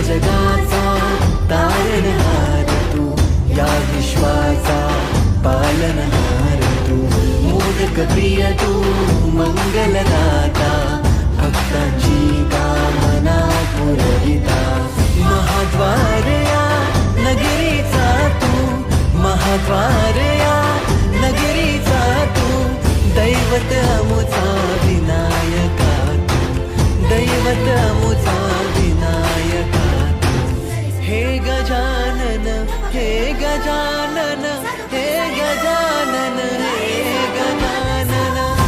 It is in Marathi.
जगाचा तारणहार तू या विश्वाचा पालनहार तू. मोदक प्रिय तू मंगलदाता भक्ताची कामना पुरविता. महाद्वारया नगरीचा तू महाद्वारया नगरीचा तू दैवत अमुचा विनायका तू